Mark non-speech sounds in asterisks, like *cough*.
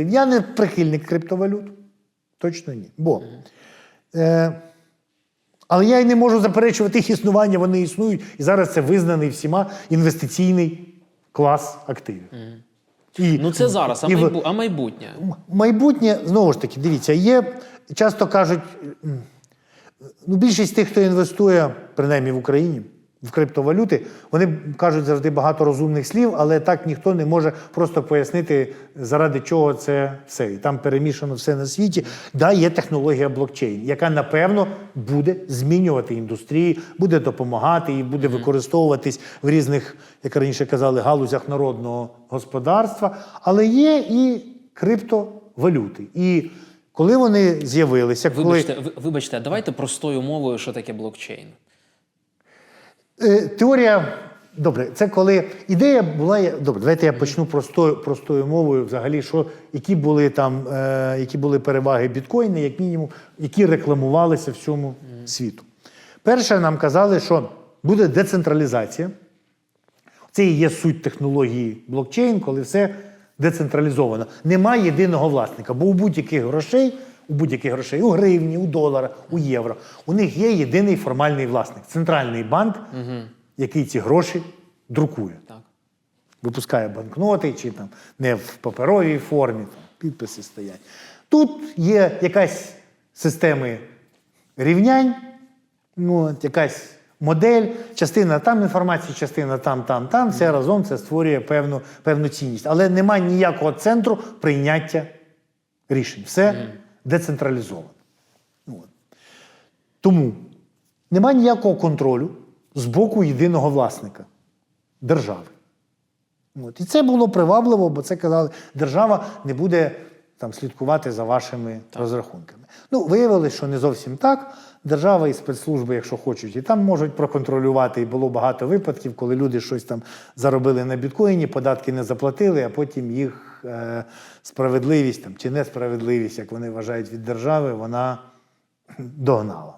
Я не прихильник криптовалют. Точно ні. Бо. Е, але я й не можу заперечувати їх існування, вони існують. І зараз це визнаний всіма інвестиційний клас активів. І, Ну це зараз, а, і в- майбу... а майбутнє. М- Майбутнє, знову ж таки, дивіться, є, часто кажуть, м, ну, більшість тих, хто інвестує, принаймні в Україні, в криптовалюти, вони кажуть завжди багато розумних слів, але так ніхто не може просто пояснити, заради чого це все. І там перемішано все на світі. Да, є технологія блокчейн, яка напевно буде змінювати індустрії, буде допомагати і буде використовуватись в різних, як раніше казали, галузях народного господарства. Але є і криптовалюти. І коли вони з'явилися, коли Вибачте, вибачте, давайте простою мовою, що таке блокчейн. Е, Теорія. Добре, це коли ідея була. Добре, давайте я почну простою, простою мовою. Взагалі, що які були там, е, які були переваги біткоїна, як мінімум, які рекламувалися всьому світу. Перше, нам казали, що буде децентралізація. Це і є суть технології блокчейн, коли все децентралізовано. Немає єдиного власника, бо у будь-яких грошей, у будь-яких грошей, у гривні, у доларах, у євро, у них є єдиний формальний власник центральний банк, який ці гроші друкує. Так. Випускає банкноти чи там не в паперовій формі, там, підписи стоять. Тут є якась системи рівнянь, ну, от якась модель, частина там інформації, частина там, там, там. Все разом це створює певну, певну цінність. Але немає ніякого центру прийняття рішень. Все децентралізовано. Ну, от. Тому немає ніякого контролю з боку єдиного власника держави. От. І це було привабливо, бо це казали, держава не буде там слідкувати за вашими розрахунками. Ну, виявилось, що не зовсім так. Держава і спецслужби, якщо хочуть, і там можуть проконтролювати. І було багато випадків, коли люди щось там заробили на біткоїні, податки не заплатили, а потім їх е, справедливість там, чи несправедливість, як вони вважають від держави, вона *clears throat* догнала.